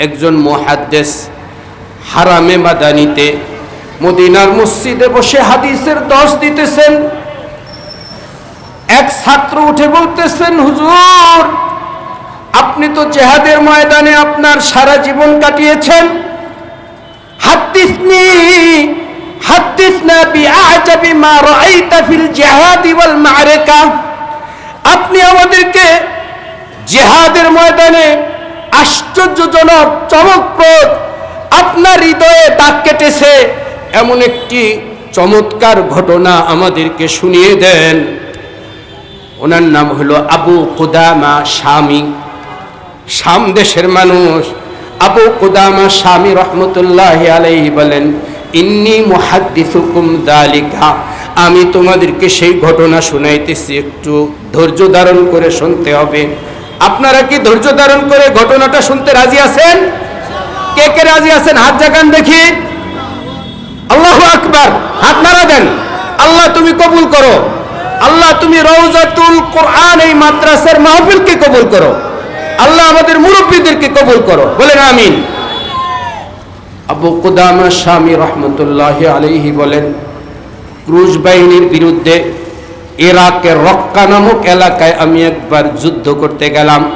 একজন মহাদ্দেশ হারামে মাদানিতে মদিনার মসজিদে বসে হাদিসের দশ দিতেছেন। এক ছাত্র উঠে বলতেছেন, হুজুর, আপনি তো জেহাদের ময়দানে আপনার সারা জীবন কাটিয়েছেন। মা'রাকা। আপনি আমাদেরকে জিহাদের ময়দানে আশ্চর্যজনক, চমকপ্রদ। আপনার হৃদয়ে দাগ কেটেছে। এমন একটি চমৎকার ঘটনা আমাদেরকে শুনিয়ে দেন। ওনার নাম হলো আবু কুদামা স্বামী শাম দেশের মানুষ। আবু কুদামা স্বামী রহমতুল্লাহ আলাইহি বলেন, ইন্নি মুহাদ্দিসুকুম দালিকা আমি তোমাদেরকে সেই ঘটনা শুনাইতেছি, একটু ধৈর্য ধারণ করে শুনতে হবে। আপনারা কি ধৈর্য ধারণ করে ঘটনাটা শুনতে রাজি আছেন? কে কে রাজি আছেন? হাত জাগান দেখি। আল্লাহ আকবার। হাত দেন। আল্লাহ তুমি কবুল করো। আল্লাহ তুমি রওজাতুল কোরআন, এই মাদ্রাসার মাহফিলকে কবুল করো। আল্লাহ আমাদের মুরব্বীদেরকে কবুল করো। বলেন আমিন। আবু কুদামা স্বামী রহমতুল্লাহ আলাইহি বলেন, ক্রুজ বাহিনীর বিরুদ্ধে ইরাকের রক্কা নামক এলাকায় আমি একবার যুদ্ধ করতে গেলাম।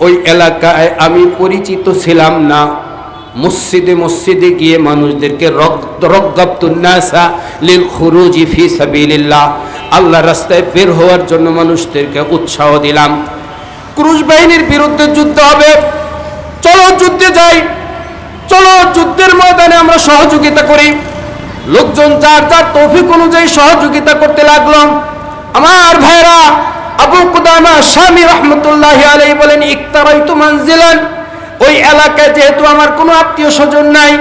ওই এলাকায় আমি পরিচিত ছিলাম না। মসজিদে মসজিদে গিয়ে মানুষদেরকে ফি আল্লাহ রাস্তায় বের হওয়ার জন্য মানুষদেরকে উৎসাহ দিলাম। ক্রুশ বাহিনীর বিরুদ্ধে যুদ্ধ হবে। চলো যুদ্ধে যাই। চলো যুদ্ধের ময়দানে আমরা সহযোগিতা করি। লোকজন যার যার তৌফিক অনুযায়ী সহযোগিতা করতে লাগল। আমার ভাইরা, আবু কুদামা স্বামী রহমতুল্লাহ আলাই বলেন, ইকতারাইতু মানজিলান। ওই এলাকায় যেহেতু আমার কোনো আত্মীয় স্বজন নাই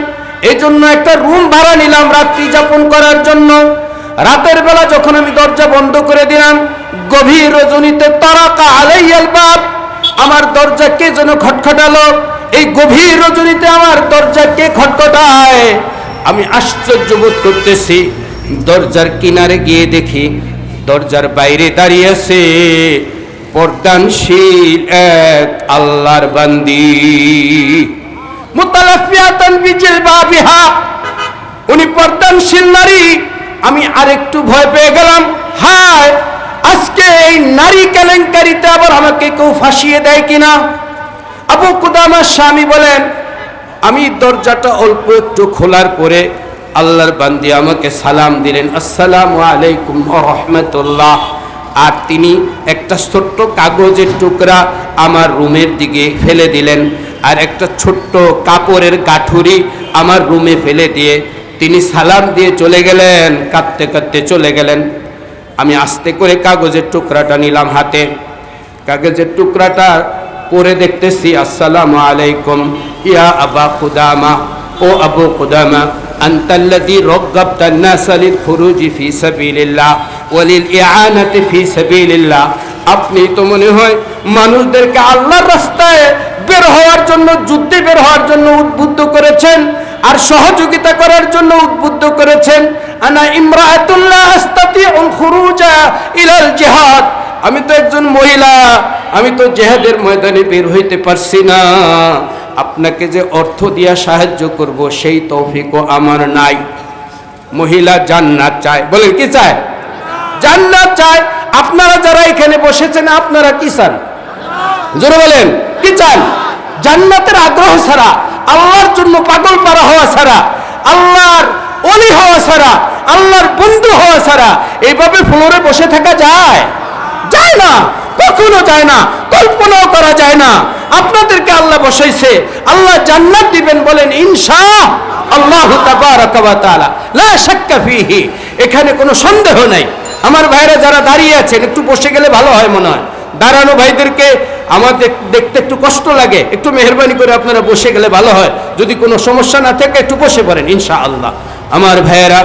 এই জন্য একটা রুম ভাড়া নিলাম রাত্রি যাপন করার জন্য। রাতের বেলা যখন আমি দরজা বন্ধ করে দিলাম, গভীর রজনীতে তারাকা আলাইয়াল বাব, আমার দরজা কে যেন খটখটালো। এই গভীর রজনীতে আমার দরজা কে খটখটায়? আমি আশ্চর্য বোধ করতেছি, দরজার কিনারে গিয়ে দেখি দরজার বাইরে দাঁড়িয়ে আছে পর্দানশীল এক আল্লাহর বান্দি। মুতালাফিয়াতান বিজিলবাবিহা উনি পর্দানশীল নারী, আমি আরেকটু ভয় পেয়ে গেলাম। হায়, আজকে এই নারী কেলেঙ্কারিতে আবার আমাকে কেউ ফাঁসিয়ে দেয় কিনা? আবু কুদামার স্বামী বলেন আমি দরজাটা অল্প একটু খোলার পরে আল্লাহর বান্দি আমাকে সালাম দিলেন, আসসালামু আলাইকুম রহমতুল্লাহ। আর তিনি একটা ছোট্ট কাগজের টুকরা আমার রুমের দিকে ফেলে দিলেন আর একটা ছোট্ট কাপড়ের গাঠুরি আমার রুমে ফেলে দিয়ে তিনি সালাম দিয়ে চলে গেলেন, কাঁদতে কাঁদতে চলে গেলেন। আমি আস্তে করে কাগজের টুকরাটা নিলাম হাতে। কাগজের টুকরাটা পরে দেখতেছি, আসসালামু আলাইকুম, ইয়া আবা কুদামা, ও আবু কুদামা আন্তাল্লাদি রগ্গাবতান নাসালিল খুরুজি ফি সাবিলিল্লাহ ওয়ালিল ইআনাতি ফি সাবিলিল্লাহ। আপনি তো মনে হয় মানুষদেরকে আল্লাহর রাস্তায় বের হওয়ার জন্য, যুদ্ধে বের হওয়ার জন্য উদ্বুদ্ধ করেছেন আর সহযোগিতা করার জন্য উদ্বুদ্ধ করেছেন। আনা ইমরাতুল্লাহ আস্তাতি খুরুজা ইলাল জিহাদ। আমি তো একজন মহিলা আমি তো জেহাদের ময়দানে বের হইতে পারছি না। আপনাকে যে অর্থ দিয়া সাহায্য করব, সেই তৌফিকও আমার নাই। মহিলা জান্নাত চায়। বলেন, কি চায়? জান্নাত চায়। আপনারা যারা এখানে বসেছেন, আপনারা কি চান? জোরে বলেন, কি চান? জান্নাতের আগ্রহ ছাড়া, আল্লাহর জন্য পাগল পারা হওয়া ছাড়া, আল্লাহর অলি হওয়া ছাড়া, আল্লাহর বন্ধু হওয়া ছাড়া, এইভাবে ফ্লোরে বসে থাকা যায়? যায় না। কখনো যায় না, কল্পনাও করা যায় না। আপনাদেরকে আল্লাহ বসাইছে, আল্লাহ জান্নাত দিবেন বলেন ইনশা আল্লাহ ফীহি। এখানে কোনো সন্দেহ নাই। আমার ভাইরা যারা দাঁড়িয়ে আছেন, একটু বসে গেলে ভালো হয় মনে হয়। দাঁড়ানো ভাইদেরকে আমাদের দেখতে একটু কষ্ট লাগে, একটু মেহরবানি করে আপনারা বসে গেলে ভালো হয়। যদি কোনো সমস্যা না থাকে, একটু বসে পড়েন ইনশা আল্লাহ আমার ভাইয়েরা,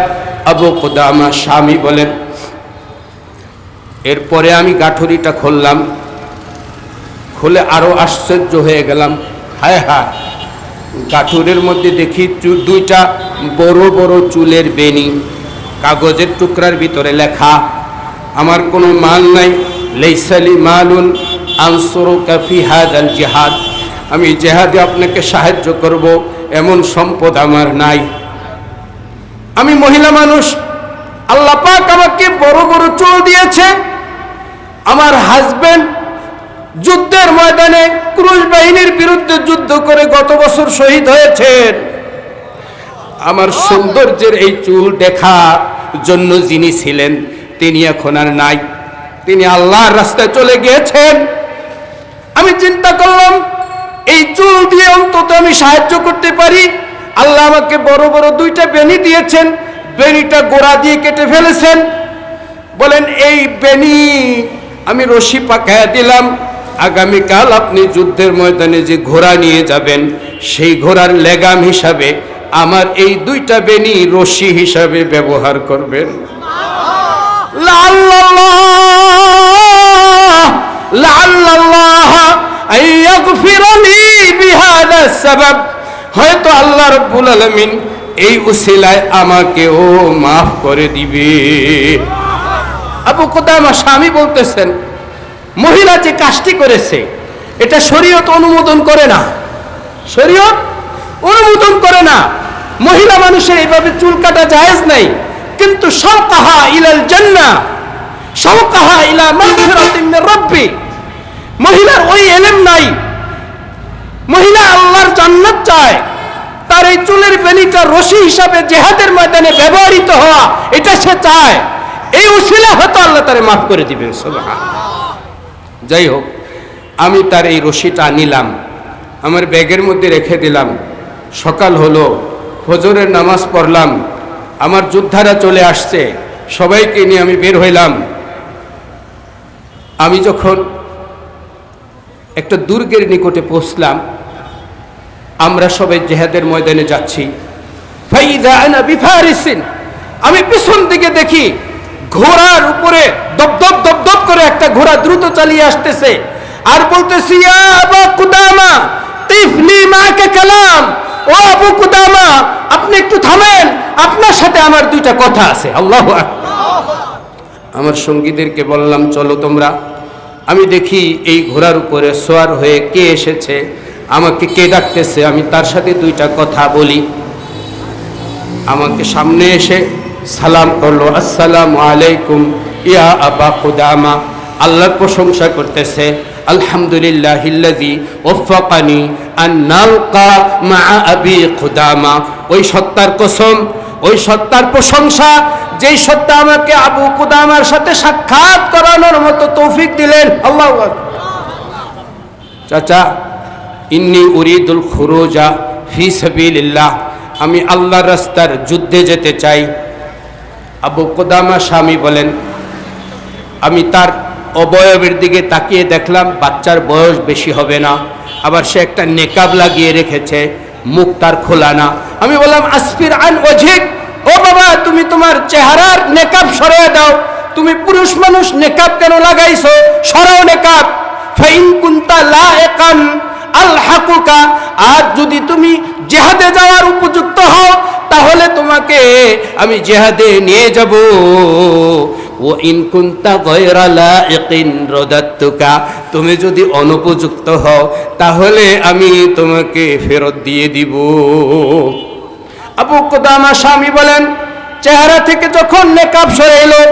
আবু কুদামা স্বামী বলেন এরপরে আমি গাঠুরিটা খুললাম। খুলে আরও আশ্চর্য হয়ে গেলাম। হায় হায়, গাঠুরের মধ্যে দেখি দুইটা বড় বড় চুলের বেনি কাগজের টুকরার ভিতরে লেখা, আমার কোনো মাল নাই লেইসালি মালুন আনসরু কাফি হাদাল জিহাদ। আমি জেহাদে আপনাকে সাহায্য করব, এমন সম্পদ আমার নাই। আমি মহিলা মানুষ আল্লাহ পাক আমাকে বড় বড় চুল দিয়েছে। আমার হাজবেন্ড যুদ্ধের ময়দানে ক্রুশ বাহিনীর বিরুদ্ধে যুদ্ধ করে গত বছর শহীদ হয়েছেন। আমার সৌন্দর্যের এই চুল দেখা জন্য যিনি ছিলেন, তিনি এখন আর নাই। তিনি আল্লাহর রাস্তায় চলে গিয়েছেন। আমি চিন্তা করলাম, এই চুল দিয়ে অন্তত আমি সাহায্য করতে পারি। আল্লাহ আমাকে বড় বড় দুইটা বেনি দিয়েছেন। বেনিটা গোড়া দিয়ে কেটে ফেলেছেন। বলেন, এই বেনি আমি রশি পাকায়া দিলাম। আগামীকাল আপনি যুদ্ধের ময়দানে যে ঘোড়া নিয়ে যাবেন, সেই ঘোড়ার লেগাম হিসাবে আমার এই দুইটা বেনি রশি হিসাবে ব্যবহার করবেন। হয়তো আল্লাহ রাব্বুল আলামিন এই উসিলায় আমাকেও মাফ করে দিবে। আবু কোদামা স্বামী বলতেছেন, মহিলা যে কাজটি করেছে, এটা শরীয়ত অনুমোদন করে না। শরীয়ত অনুমোদন করে না। মহিলা মানুষের এইভাবে চুল কাটা জায়েজ নাই। কিন্তু সবকাহা ইলাল জান্নাহ সবকাহা ইলা মাগফিরাতিন রাব্বি। মহিলার ওই এলেম নাই। মহিলা আল্লাহর জান্নাত চায়। তার এই চুলের বেনিটা রশি হিসাবে জেহাদের ময়দানে ব্যবহৃত হওয়া, এটা সে চায়। এই উসিলা হয়তো আল্লাহ তারে মাফ করে দিবেন যাই হোক, আমি তার এই রশিটা নিলাম, আমার ব্যাগের মধ্যে রেখে দিলাম। সকাল হলো, ফজরের নামাজ পড়লাম, আমার যোদ্ধারা চলে আসছে, সবাইকে নিয়ে আমি বের হইলাম। আমি যখন একটা দুর্গের নিকটে পৌঁছলাম আমরা সবাই জেহাদের ময়দানে যাচ্ছি। আমি পিছন দিকে দেখি ঘোড়ার উপরে দপদপ দপদপ করে একটা ঘোড়া দ্রুত চালিয়ে আসতেছে। আর বলতেছি ও কুদামা, আপনি একটু থামেন, আপনার সাথে আমার দুইটা কথা আছে। আমার সঙ্গীদেরকে বললাম, চলো তোমরা। আমি দেখি এই ঘোড়ার উপরে সোয়ার হয়ে কে এসেছে? আমাকে কে ডাকতেছে? আমি তার সাথে দুইটা কথা বলি। আমাকে সামনে এসে সালাম করল, আসসালাম আলাইকুম ইয়া আবা কুদামা। আল্লাহর প্রশংসা করতেছে আলহামদুলিল্লাহ ইল্লাযী ওয়াফাকানি আন নালকা মা আবি খুদামা ওই সত্তার কসম, ওই সত্তার প্রশংসা, যেই সত্তা আমাকে আবু কুদামার সাথে সাক্ষাৎ করানোর মতো তৌফিক দিলেন। আল্লাহ চাচা ইন্নি উরিদুল খুরুজা ফি সাবিলিল্লাহ আমি আল্লাহর রাস্তার যুদ্ধে যেতে চাই। আবু কুদামা স্বামী বলেন, আমি তার অবয়বের দিকে তাকিয়ে দেখলাম বাচ্চার বয়স বেশি হবে না, আবার সে একটা নেকাব লাগিয়ে রেখেছে, মুখ তার খোলা না। আমি বললাম, আসফির আন অজিক ও বাবা, তুমি তোমার চেহারার নেকাব সরিয়ে দাও। তুমি পুরুষ মানুষ নেকাব কেন লাগাইছো? সরাও নেকাব। ফাইন কুন্তা লা একান আল আর যদি তুমি জেহাদে যাওয়ার উপযুক্ত হও, তাহলে তোমাকে আমি জেহাদে নিয়ে যাব। ও ইন কুন্তা গয়রা লাইকিন রদাত্তুকা তুমি যদি অনুপযুক্ত হও, তাহলে আমি তোমাকে ফেরত দিয়ে দিব। আবু কোদামা স্বামী বলেন, চেহারা থেকে যখন নেকাব সরে এলো,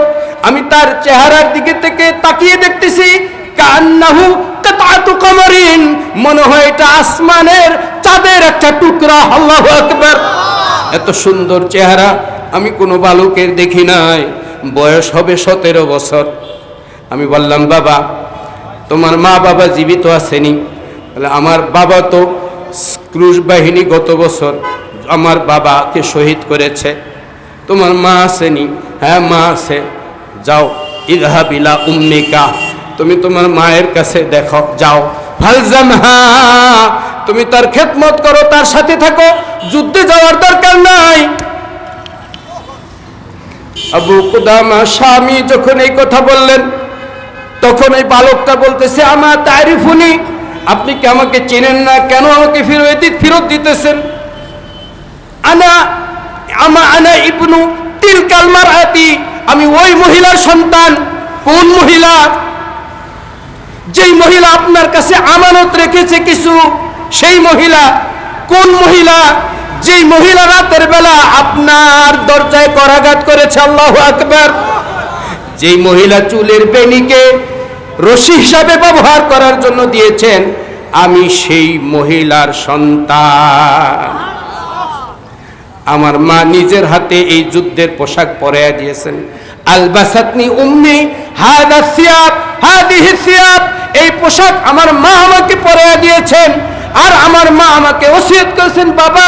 আমি তার চেহারার দিকে থেকে তাকিয়ে দেখতেছি কান্নাহু কাতাতু কমরিন। মনে হয় এটা আসমানের চাঁদের একটা টুকরা। আল্লাহু আকবার। এত সুন্দর চেহারা আমি কোনো বালকের দেখি নাই। বয়স হবে সতেরো বছর। আমি বললাম, বাবা, তোমার মা বাবা জীবিত আসেনি বলে আমার বাবা তো ক্রুশ বাহিনী গত বছর আমার বাবাকে শহীদ করেছে। তোমার মা আসেনি হ্যাঁ মা আছে। যাও ইদহাবিলা উম্মিকা। তুমি তোমার মায়ের কাছে দেখো, যাও। তুমি তার খেদমত করো, তার সাথে থাকো। যুদ্ধে যাওয়ার দরকার নাই। আবু কুদামা স্বামী যখন এই কথা বললেন, তখন এই বালকটা বলতেছে আমার তারিফুনি, আপনি কি আমাকে চেনেন না? কেন আমাকে ফেরত ফেরত দিতেছেন? আনা, আমা, আনা ইবনু তিল কালমার আতি আমি ওই মহিলার সন্তান। কোন মহিলা? যেই মহিলা আপনার কাছে আমানত রেখেছে কিছু, সেই মহিলা, কোন মহিলা? যেই মহিলা রাতের বেলা আপনার দরজায় করাঘাত করেছে, আল্লাহ আকবার। যেই মহিলা চুলের বেনিকে রশি হিসাবে ব্যবহার করার জন্য দিয়েছেন, আমি সেই মহিলার সন্তান। আমার মা নিজের হাতে এই যুদ্ধের পোশাক পরাইয়া দিয়েছেন। আলবাসাতনি উম্মি, হাদা সিয়াব হাদিহি সিয়াব এই পোশাক আমার মা আমাকে পরাইয়া দিয়েছেন, আর আমার মা আমাকে ওসিয়ত করেছেন, বাবা,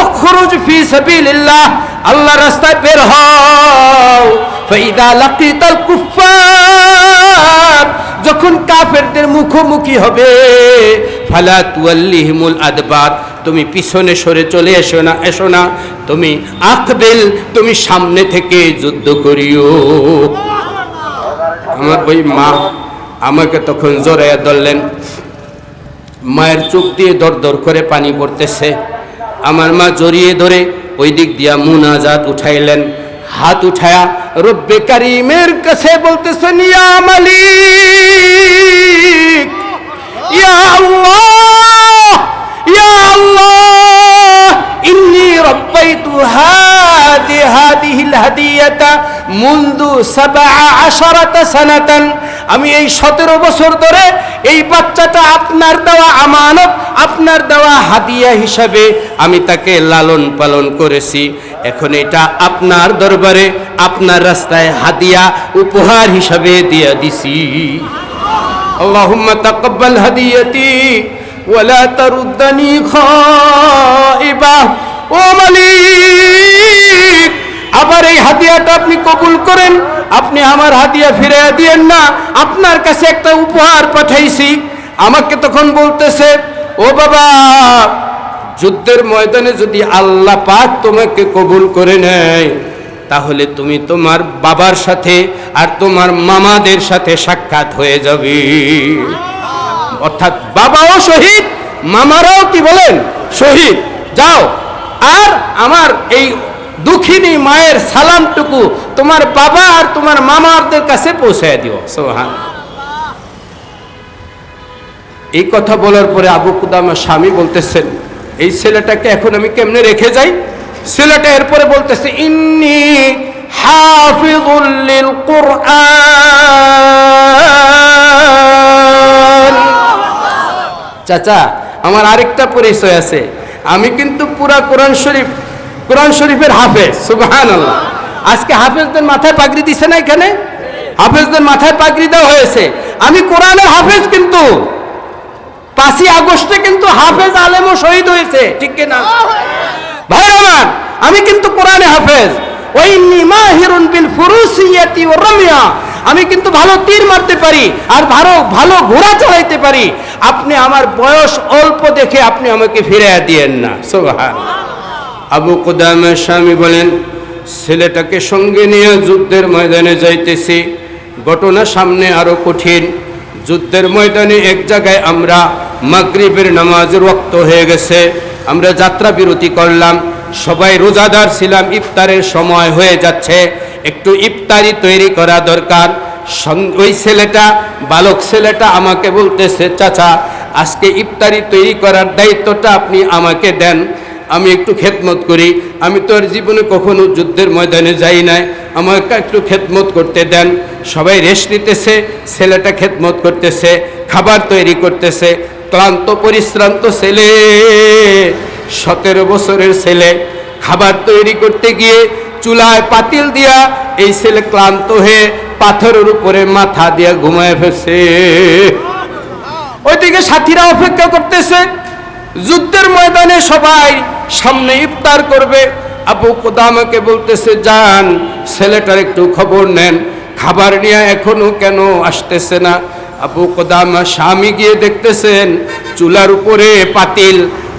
উখরুজ ফি সাবিলিল্লাহ আল্লাহ রাস্তায় বের হও। ফাইদা লাকিতাল কুফার যখন কাফেরদের মুখোমুখি হবে, ফালা তুয়াল্লিহিমুল আদবার, তুমি পিছনে সরে চলে এসো না এসো না, তুমি আকবেল, তুমি সামনে থেকে যুদ্ধ করিও। আমার ওই মা আমাকে তখন জোরাইয়া ধরলেন। মায়ের চোখ দিয়ে দর দর করে পানি পড়তেছে। আমার মা জড়িয়ে ধরে ওই দিক দিয়া মুনাজাত উঠাইলেন। হাত উঠায়া রব্বে কারিমের কাছে বলতেছেন ইয়া মালিক, ইয়া আল্লাহ হাদি আমি এই সতেরো বছর ধরে এই বাচ্চাটা আপনার দেওয়া আমানত, আপনার দেওয়া হাদিয়া হিসাবে আমি তাকে লালন পালন করেছি। এখন এটা আপনার দরবারে, আপনার রাস্তায় হাদিয়া উপহার হিসাবে দিয়ে দিছি। আল্লাহুম্মা তাকাব্বাল হাদিয়াতি। ওয়ালা তারুদ্দানি খাইবা ও মালিক, আবার এই হাতিয়াটা আপনি কবুল করেন। আপনি আমার হাতিয়া ফিরে দিয়েন না। আপনার কাছে একটা উপহার পাঠাইছি। আমাকে তখন বলতেছে, ও বাবা, যুদ্ধের ময়দানে যদি আল্লাহ পাক তোমাকে কবুল করে নেয়, তাহলে তুমি তোমার বাবার সাথে আর তোমার মামাদের সাথে সাক্ষাৎ হয়ে যাবে। অর্থাৎ বাবাও শহীদ, মামারাও কি বলেন? শহীদ। যাও। আর আমার এই দুঃখিনী মায়ের সালামটুকু তোমার বাবা আর তোমার মামাদের কাছে পৌঁছায় দিও। সোহান। এই কথা বলার পরে আবু কুদামা স্বামী বলতেছেন, এই ছেলেটাকে এখন আমি কেমনে রেখে যাই? ছেলেটা এরপরে বলতেছে, ইন্নি হাফিজুল কুরআন। চাচা আমার আরেকটা পরিচয় আছে। আমি কিন্তু পুরা কোরআন শরীফ কোরআন শরীফের হাফেজ সুবহানাল্লাহ। আজকে হাফেজদের মাথায় পাগড়ি দিছে না এখানে? হাফেজদের মাথায় পাগড়ি দেওয়া হয়েছে। আমি কোরআনের হাফেজ কিন্তু। পাঁচই আগস্টে কিন্তু হাফেজ আলেমও শহীদ হয়েছে। ঠিক কিনা ভাই আমার আমি কিন্তু কোরআনে হাফেজ। ওই নিমাহিরুন বিল ফুরুসিয়াতি ও রমিয়া আমি কিন্তু ভালো তীর মারতে পারি আর ভালো ভালো ঘোড়া চালাইতে পারি। আপনি আমার বয়স অল্প দেখে আপনি আমাকে ফিরে দিয়েন না। আবু কুদামের স্বামী বলেন, ছেলেটাকে সঙ্গে নিয়ে যুদ্ধের ময়দানে যাইতেছি। ঘটনা সামনে আরও কঠিন। যুদ্ধের ময়দানে এক জায়গায় আমরা মাগরিবের নামাজ রক্ত হয়ে গেছে। আমরা যাত্রা বিরতি করলাম। সবাই রোজাদার ছিলাম, ইফতারের সময় হয়ে যাচ্ছে। একটু ইফতারি তৈরি করা দরকার। ওই ছেলেটা, বালক ছেলেটা আমাকে বলতেছে, চাচা, আজকে ইফতারি তৈরি করার দায়িত্বটা আপনি আমাকে দেন। আমি একটু খেদমত করি। আমি তো আর জীবনে কখনো যুদ্ধের ময়দানে যাই নাই। আমাকে একটু খেদমত করতে দেন। সবাই রেস্ট নিতেছে, ছেলেটা খেদমত করতেছে, খাবার তৈরি করতেছে। ক্লান্ত, পরিশ্রান্ত ছেলে, সতেরো বছরের ছেলে। খাবার তৈরি করতে গিয়ে চুলায় পাতিল দিয়া এই ছেলে ক্লান্ত হয়ে পাথরের উপরে মাথা দিয়া ঘুমায় ফেলছে। ওইদিকে সাথীরা অপেক্ষা করতেছে। যুদ্ধের ময়দানে সবাই সামনে ইফতার করবে। আবু কোদামাকে বলতেছে যান ছেলেটার একটু খবর নেন। খাবার নিয়ে এখনও কেন আসতেছে না? আবু কোদামা স্বামী গিয়ে দেখতেছেন, চুলার উপরে পাতিল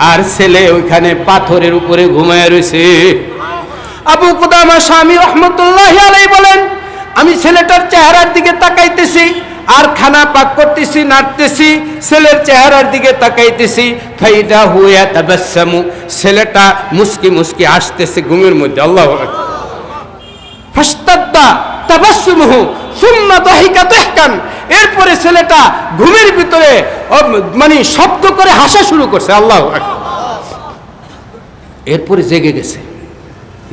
আর ছেলে ওইখানে পাথরের উপরে ঘুমায় রয়েছে। আবু কুদামা স্বামী রহমতুল্লাহ আলাই বলেন, আমি ছেলেটার চেহারার দিকে তাকাইতেছি, আর খানা পাক করতেছি, নাড়তেছি, ছেলের চেহারার দিকে তাকাইতেছি। ফাইদা হুয়া তাবাসসামু ছেলেটা মুস্কি মুস্কি আসতেছে ঘুমের মধ্যে, আল্লাহ ফাস্তাদ্দা তাবাসসুমুহু, সুম্মা দাহিকা দাহকান এরপরে ছেলেটা ঘুমের ভিতরে মানে শব্দ করে হাসা শুরু করছে, আল্লাহ এরপরে জেগে গেছে।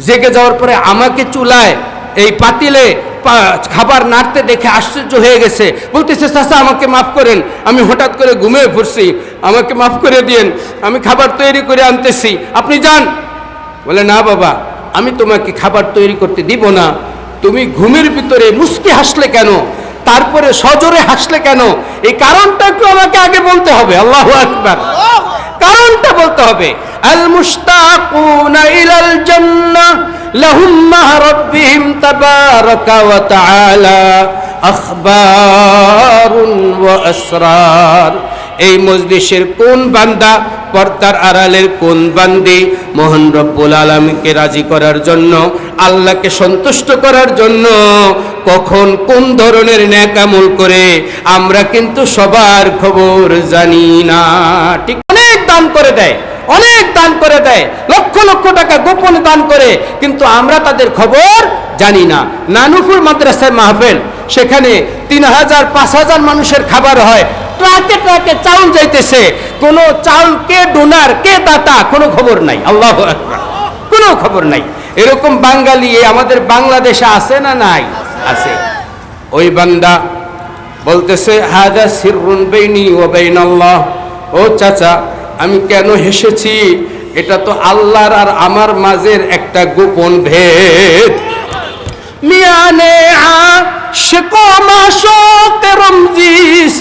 জেগে যাওয়ার পরে আমাকে চুলায় এই পাতিলে খাবার নাড়তে দেখে আশ্চর্য হয়ে গেছে। বলতেছে চাষা আমাকে মাফ করেন, আমি হঠাৎ করে ঘুমিয়ে পড়ছি। আমাকে মাফ করে দিয়েন, আমি খাবার তৈরি করে আনতেছি। আপনি যান। বলে, না বাবা, আমি তোমাকে খাবার তৈরি করতে দিব না। তুমি ঘুমের ভিতরে মুস্কি হাসলে কেন? তারপরে সজোরে হাসলে কেন? এই কারণটা একটু আমাকে আগে বলতে হবে, আল্লাহ আকবার। কারণটা বলতে হবে। আল মুশতাকুনা ইলাল জান্নাহ, লাহুম মা রাব্বিহিম তাবারাকা ওয়া তাআলা, আখবারুন ওয়া আসরার। এই মজলিসের কোন বান্দা পর্দার আড়ালের কোন বান্দি? মোহন রব্বুল আলমীকে রাজি করার জন্য, আল্লাহকে সন্তুষ্ট করার জন্য কখন কোন ধরনের ন্যাকামল করে, আমরা কিন্তু সবার খবর জানি না। ঠিক অনেক দান করে দেয়, অনেক দান করে দেয়, লক্ষ লক্ষ টাকা গোপনে দান করে, কিন্তু আমরা তাদের খবর জানি না। নানুপুর মাদ্রাসায় মাহফিল, সেখানে তিন হাজার, পাঁচ হাজার মানুষের খাবার হয়। ট্রাকে ট্রাকে চাউল যাইতেছে, কোন চাউল কে ডোনার, কে দাতা, কোনো খবর নাই, আল্লাহ কোনো খবর নাই। এরকম বাঙালি আমাদের বাংলাদেশে আছে না নাই? আছে। ওই বান্দা বলতেছে, হাদা সিররুন বেইনি ও বেইন আল্লাহ ও চাচা, আমি কেন হেসেছি? এটা তো আল্লাহর আর আমার মাঝের একটা গোপন ভেদ। মিয়ানে আশিক ও মাশুক রমজিস।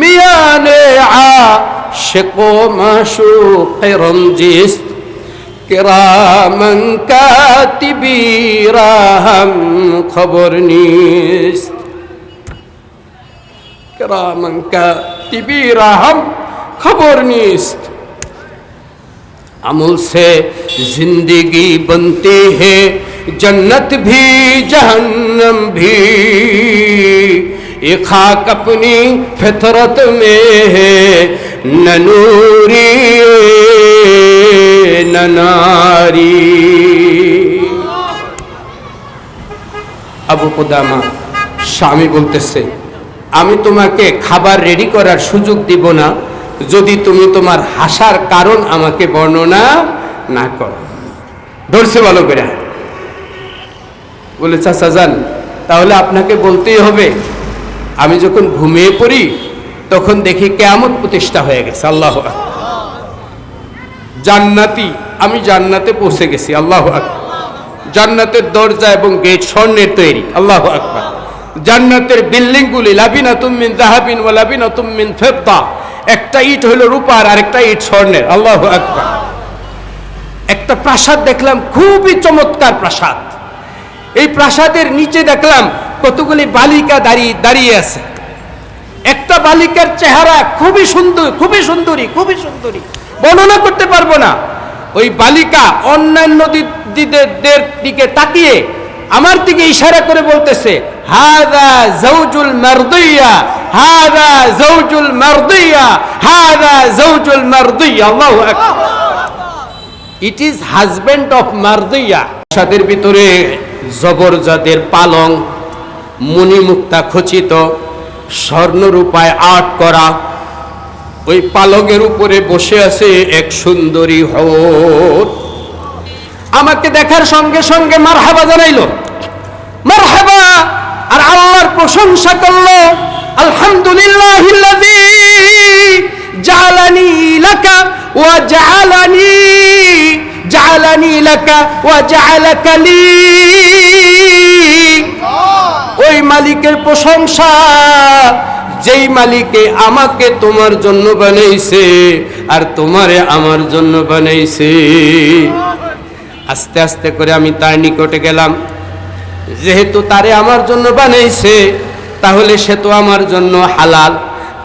মিয়ানে আশিক ও মাশুক রমজিস। کرامن کاتبی راہم خبر نیست کرامن کاتبی راہم خبر نیست عمل سے زندگی بنتی ہے جنت بھی، جہنم بھی. یہ خاک اپنی فطرت میں ہے ننوری নারী। আবু কুদামা, স্বামী বলতেছে, আমি তোমাকে খাবার রেডি করার সুযোগ দিব না, যদি তুমি তোমার হাসার কারণ আমাকে বর্ণনা না করো। ধরছে ভালো করে। বলে, চাচা যান, তাহলে আপনাকে বলতেই হবে, আমি যখন ঘুমিয়ে পড়ি, তখন দেখি কেমন প্রতিষ্ঠা হয়ে গেছে, আল্লাহ জান্নাতি আমি জান্নাতে পৌঁছে গেছি, আল্লাহ আকবার। জান্নাতের দরজা এবং গেট স্বর্ণের তৈরি, আল্লাহ আকবর। জান্নাতের বিল্ডিং গুলি লাবিনা তুমিন জাহাবিন ও লাবিনা তুমিন ফেদ্দা। একটা ইট হলো রূপার আর একটা ইট স্বর্ণের, আল্লাহ আকবার। একটা প্রাসাদ দেখলাম, খুবই চমৎকার প্রাসাদ। এই প্রাসাদের নিচে দেখলাম কতগুলি বালিকা দাঁড়িয়ে দাঁড়িয়ে আছে। একটা বালিকার চেহারা খুবই সুন্দর, খুবই সুন্দরী খুবই সুন্দরী। বর্ণনা করতে পারব না। ওই বালিকা অন্যান্য দি- দিদের দিকে তাকিয়ে আমার দিকে ইশারা করে বলতেছে, হাদা জৌজুল মারদুইয়া, হাদা জৌজুল মারদুইয়া, হাদা জৌজুল মারদুইয়া, আল্লাহু আকবার। ইট ইজ হাজব্যান্ড অফ মারদুইয়া সাদের ভিতরে জবরজাদের পালং মণিমুক্তা খচিত, স্বর্ণরূপায় আর্ট করা ওই পালকের উপরে বসে আছে এক সুন্দরী হত আমাকে দেখার সঙ্গে সঙ্গে মারহাবা জানাইলো। মারহাবা আর আল্লাহর প্রশংসা করল আলহামদুলিল্লাহ জালানি লাকা ওয়া জালানি জালানি লাকা ওয়া জালাকা লি। ওই মালিকের প্রশংসা যেই মালিকে আমাকে তোমার জন্য বানাইছে, আর তোমারে আমার জন্য বানাইছে। আস্তে আস্তে করে আমি তার নিকটে গেলাম। যেহেতু তারে আমার জন্য বানাইছে, তাহলে সে তো আমার জন্য হালাল।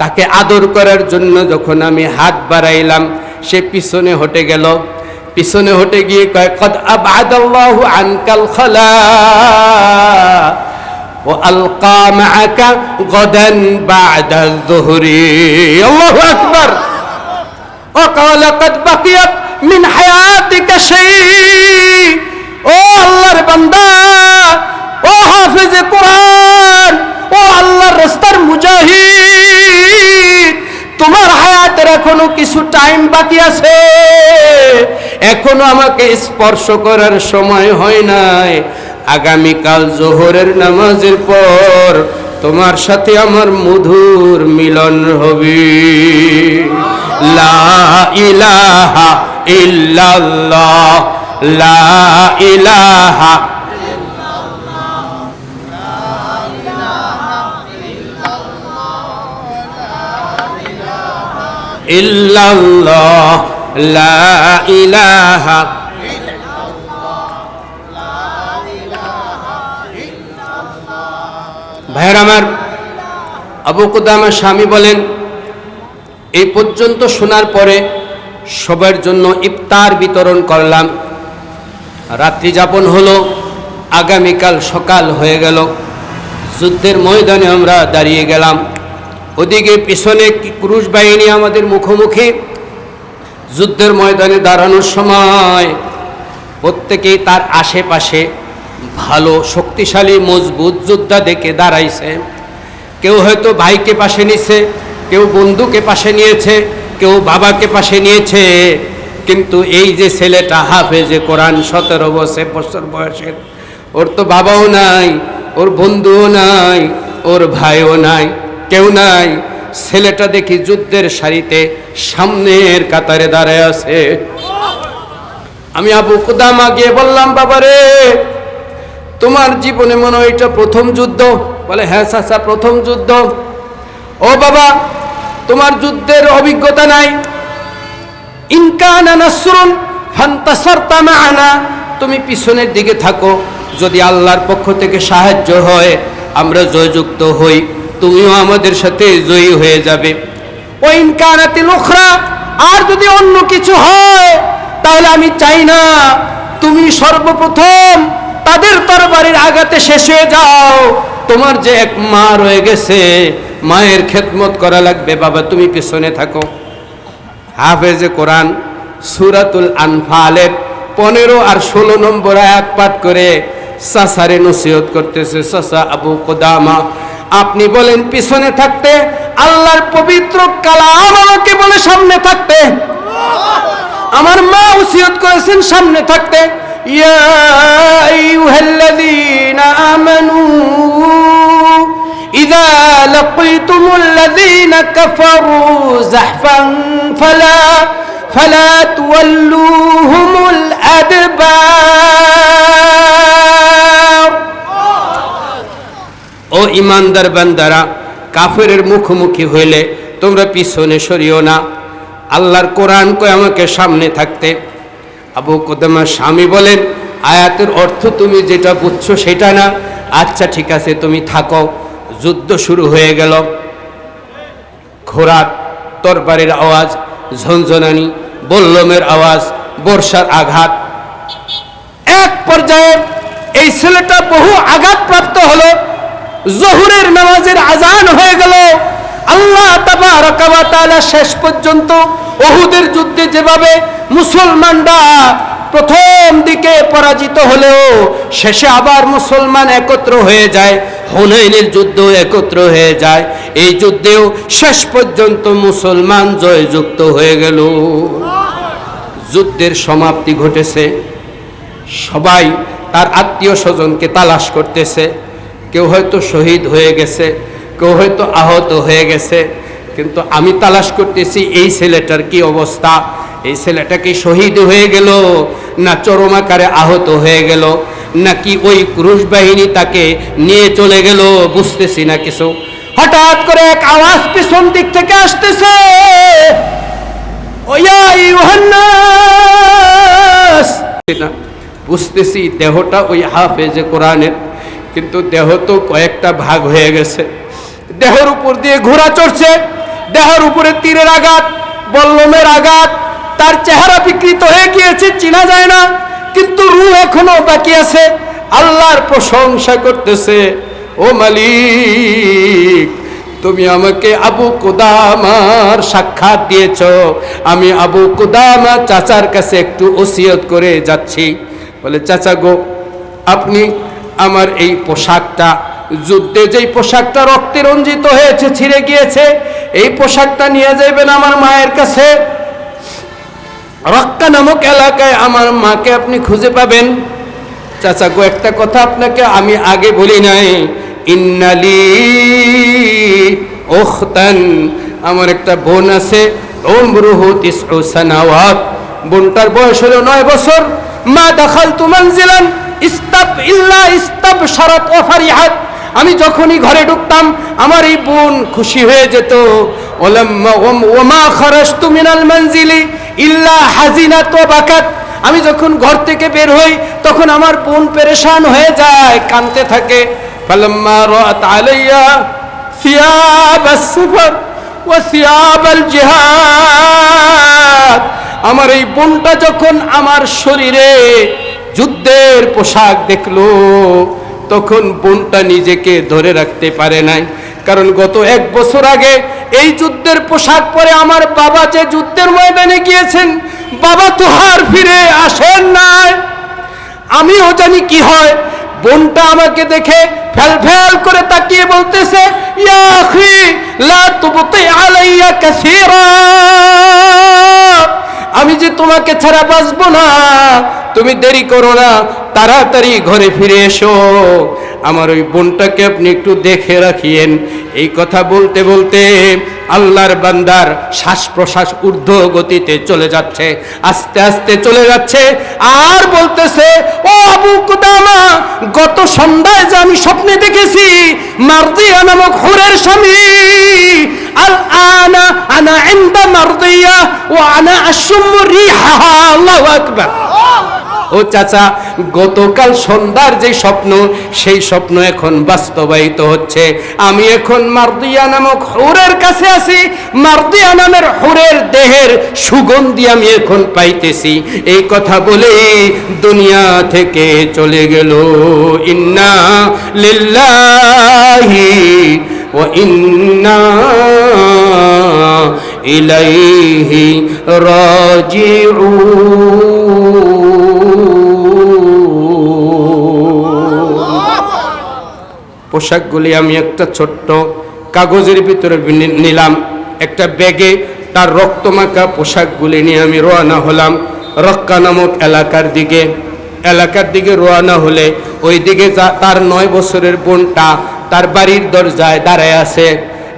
তাকে আদর করার জন্য যখন আমি হাত বাড়াইলাম, সে পিছনে হটে গেল। পিছনে হটে গিয়ে কয়, কদ আবাদাল্লাহু আনকাল খালা وألقى معك غدا بعد الظهر الله أكبر وقال قد بقيت من حياتك شيء ও আল্লাহর বান্দা ও হাফিজ কোরআন ও ও আল্লাহর রাস্তার মুজাহিদ তোমার হায়াতের এখনো কিছু টাইম বাকি আছে এখনো আমাকে স্পর্শ করার সময় হয় নাই আগামীকাল জোহরের নামাজের পর তোমার সাথে আমার মধুর মিলন হবে। লা ইলাহা ইল্লাল্লাহ, লা ইলাহা ইল্লাল্লাহ, লা ইলাহা ভাইয়ের আমার আবু কুদামা স্বামী বলেন, এই পর্যন্ত শোনার পরে সবার জন্য ইফতার বিতরণ করলাম। রাত্রি যাপন হলো, আগামীকাল সকাল হয়ে গেল। যুদ্ধের ময়দানে আমরা দাঁড়িয়ে গেলাম। ওদিকে পিছনে ক্রুশ বাহিনী আমাদের মুখোমুখি যুদ্ধের ময়দানে দাঁড়ানোর সময় প্রত্যেকেই তার আশেপাশে ভালো, শক্তিশালী, মজবুত যোদ্ধা দেখে দাঁড়াইছে। কেউ হয়তো ভাইকে পাশে নিছে, কেউ বন্ধুকে পাশে নিয়েছে, কেউ বাবাকে পাশে নিয়েছে। কিন্তু এই যে ছেলেটা হাফেজে কোরআন সতেরো বছর বছর বয়সের, ওর তো বাবাও নাই, ওর বন্ধুও নাই, ওর ভাইও নাই, কেউ নাই। ছেলেটা দেখি যুদ্ধের সারিতে সামনের কাতারে দাঁড়ায় আছে। আমি আবু কুদামা গিয়ে বললাম, বাবারে তোমার জীবনে মনে হয় এটা প্রথম যুদ্ধ? বলে হ্যাঁ চাচা প্রথম যুদ্ধ। ও বাবা, তোমার যুদ্ধের অভিজ্ঞতা নাই। ইনকানা নাসরুন ফান্তাসারতা মা'ানা। তুমি পিছনের দিকে থাকো। যদি আল্লাহর পক্ষ থেকে সাহায্য হয়, আমরা জয়যুক্ত হই। তুমিও আমাদের সাথে জয়ী হয়ে যাবে। ও ইনকানাতিল উখরা, আর যদি অন্য কিছু হয়, তাহলে আমি চাই না। তুমি সর্বপ্রথম তাদের তরবারির আঘাতে শেষ হয়ে যাও। তোমার যে এক মা রয়ে গেছে, মায়ের খেদমত করা লাগবে। বাবা, তুমি পিছনে থাকো। হাফেজে কোরআন সুরাতুল আনফালের পনেরো আর ষোলো নম্বর আয়াত পাঠ করে সাসারে নসিহত করতেছে, সাসা আবু কোদামা। আপনি বলেন, পিছনে থাকতে আল্লাহর পবিত্র কালাম আমাকে বলে সামনে থাকতে? আমার মা ওসিয়ত করেছেন সামনে থাকতে। ইয়া আইয়ুহাল্লাযীনা আমানু إذا لقيتم الذين كفروا زحفا فلا فلا تولوهم الأدبار ও ইমানদার বান্দারা কাফেরের মুখোমুখি হইলে তোমরা পিছনে সরিও না আল্লাহর কোরআন কয় আমাকে সামনে থাকতে আবু কোদামা স্বামী বলেন, আয়াতের অর্থ তুমি যেটা বুঝছ সেটা না। আচ্ছা ঠিক আছে, তুমি থাকো। যুদ্ধ শুরু হয়ে গেল। ঘোড়ার তরবারের আওয়াজ, ঝনঝনানি, বল্লমের আওয়াজ, বর্ষার আঘাত। এক পর্যায়ে এই ছেলেটা বহু আঘাতপ্রাপ্ত হলো। জহুরের নামাজের আজান হয়ে গেল। আল্লাহ তাআলা শেষ পর্যন্ত ওহুদের যুদ্ধে যেভাবে মুসলমানরা প্রথম দিকে পরাজিত হলেও শেষে আবার মুসলমান একত্র হয়ে যায়, হুনাইনের যুদ্ধ একত্র হয়ে যায়। এই যুদ্ধেও শেষ পর্যন্ত মুসলমান জয়যুক্ত হয়ে গেল। যুদ্ধের সমাপ্তি ঘটেছে। সবাই তার আত্মীয় স্বজনকে তালাশ করতেছে। কেউ হয়তো শহীদ হয়ে গেছে, কেউ হয়তো আহত হয়ে গেছে, কিন্তু আমি তালাশ করতেছি, এই ছেলেটার কি অবস্থা? এই ছেলেটা কি শহীদ হয়ে গেল? না চরম আকারে আহত হয়ে গেল? নাকি ওই ক্রুশ বাহিনী তাকে নিয়ে চলে গেল? বুঝতেছি না কিছু। হঠাৎ করে এক আওয়াজ পিছন দিক থেকে আসতেছে। বুঝতেছি দেহটা ওই হাফেজে কোরআনের, কিন্তু দেহ তো কয়েকটা ভাগ হয়ে গেছে। দেহের উপর দিয়ে ঘোড়া চড়ছে। দেহের উপরে তীরের আঘাত, বল্লমের আঘাত তার চেহারা বিকৃত হয়ে গিয়েছে, চিনা যায় না। কিন্তু রু এখনও বাকি আছে। আল্লাহর প্রশংসা করতেছে, ও মালিক, তুমি আমাকে আবু কুদামার সাক্ষাৎ দিয়েছ। আমি আবু কুদামা চাচার কাছে একটু ওসিয়ত করে যাচ্ছি। বলে, চাচা গো, আপনি আমার এই পোশাকটা, যুদ্ধে যেই পোশাকটা রক্তে রঞ্জিত হয়েছে, ছিঁড়ে গিয়েছে, এই পোশাকটা নিয়ে যাইবেন আমার মায়ের কাছে। রক্কা নামক এলাকায় আমার মাকে আপনি খুঁজে পাবেন। চাচা গো, একটা কথা আপনাকে আমি আগে বলি নাই। ইন্নালি ওখতান আমার একটা বোন আছে, উমরুহু তিসউ সানাওয়াত। বোনটার বয়স হলো নয় বছর। মা দাখালতু মানজিলান, ইস্তাব ইল্লা ইস্তাব শারাত ও ফারিহাত। আমি যখনই ঘরে ঢুকতাম, আমার এই বোন খুশি হয়ে যেত। ওলাম্মা ওম- ওমা খারাজতু মিনাল মানজিলি। ইল্লা হাজিনা তো বাকাত। আমি যখন ঘর থেকে বের হই, তখন আমার বোন পেরেশান হয়ে যায়, কাঁদতে থাকে। ফালাম্মা রাত আলাইয়া সিয়াব as-safar ওয়া সিয়াব আল-জিহাদ আমার এই বোনটা যখন আমার শরীরে যুদ্ধের পোশাক দেখল, তখন বোনটা নিজেকে ধরে রাখতে পারে নাই। কারণ গত এক বছর আগে এই যুদ্ধের পোশাক পরে আমার বাবা যে যুদ্ধের ময়দানে গিয়েছেন, বাবা তো হার ফিরে আসেন নাই। আমিও জানি কি হয়, বোনটা আমাকে দেখে ফেল ফেল করে তাকিয়ে বলতেছে আমি যে তোমাকে ছাড়া বাঁচবো না, তুমি দেরি করো না, তাড়াতাড়ি ঘরে ফিরে এসো। আমার ওই বোনটাকে আপনি একটু দেখে রাখিয়েন। এই কথা বলতে বলতে আল্লাহর বান্দার শ্বাস প্রশ্বাস ঊর্ধ্ব গতিতে চলে যাচ্ছে, আস্তে আস্তে চলে যাচ্ছে, আর বলতেছে, ও আবু কুদামা, গত সন্ধ্যায় যে আমি স্বপ্নে দেখেছি, মারদিয়া নামক হুরের স্বামী। আল আনা আনা ইনদা মারদিয়া, ও আনা আশুম রিহা, আল্লাহু আকবার। ও চাচা, গতকাল সন্ধ্যার যে স্বপ্ন, সেই স্বপ্ন এখন বাস্তবায়িত হচ্ছে। আমি এখন মারদিয়া নামক হুরের কাছে আছি। মারদিয়া নামের হুরের দেহের সুগন্ধি আমি এখন পাইতেছি। এই কথা বলে দুনিয়া থেকে চলে গেল। ইন্না লিল্লাহি ও ইন্না ইলাইহি রাজিউন। পোশাকগুলি আমি একটা ছোট্ট কাগজের ভিতরে নিলাম, একটা ব্যাগে তার রক্তমাখা পোশাকগুলি নিয়ে আমি রওনা হলাম রক্কা নামক এলাকার দিকে। এলাকার দিকে রওনা হলে ওই দিকে তার নয় বছরের বোনটা তার বাড়ির দরজায় দাঁড়ায় আছে।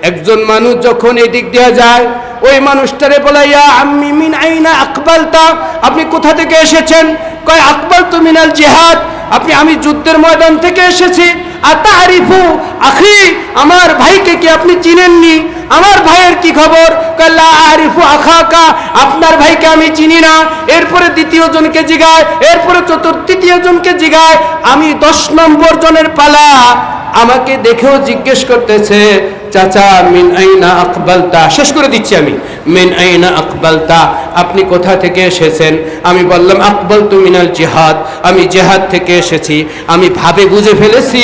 একজন মানুষ যখন এই দিক দিয়ে যায়, ওই মানুষটারে বলে, ইয়া আম্মি, মিন আইনা আকবালতা? আপনি কোথা থেকে এসেছেন? কয় আকবাল তো মিনাল জিহাদ। আপনি, আমি যুদ্ধের ময়দান থেকে এসেছি। আতারিফু আখি, আমার ভাইকে কি আপনি চিনেননি? আমার ভাইয়ের কি খবর? কাল্লা আরিফু আখাকা, আপনার ভাইকে আমি চিনি না। এরপরে দ্বিতীয় জনকে জিগায়, এরপরে চতুর্থ, তৃতীয় জনকে জিগায়। আমি দশ নম্বর জনের পালা। আমাকে দেখেও জিজ্ঞেস করতেছে, চাচা, মিন আইনা আকবালতা? শেষ করে দিচ্ছি আমি। মিন আইনা আকবালতা? আপনি কোথা থেকে এসেছেন? আমি বললাম আকবল তু মিনাল জিহাদ। আমি জেহাদ থেকে এসেছি। আমি ভাবে বুঝে ফেলেছি,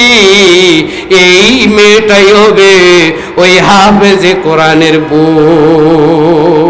এই মেয়েটাই হবে ওই হাফেজে কোরআনের বউ।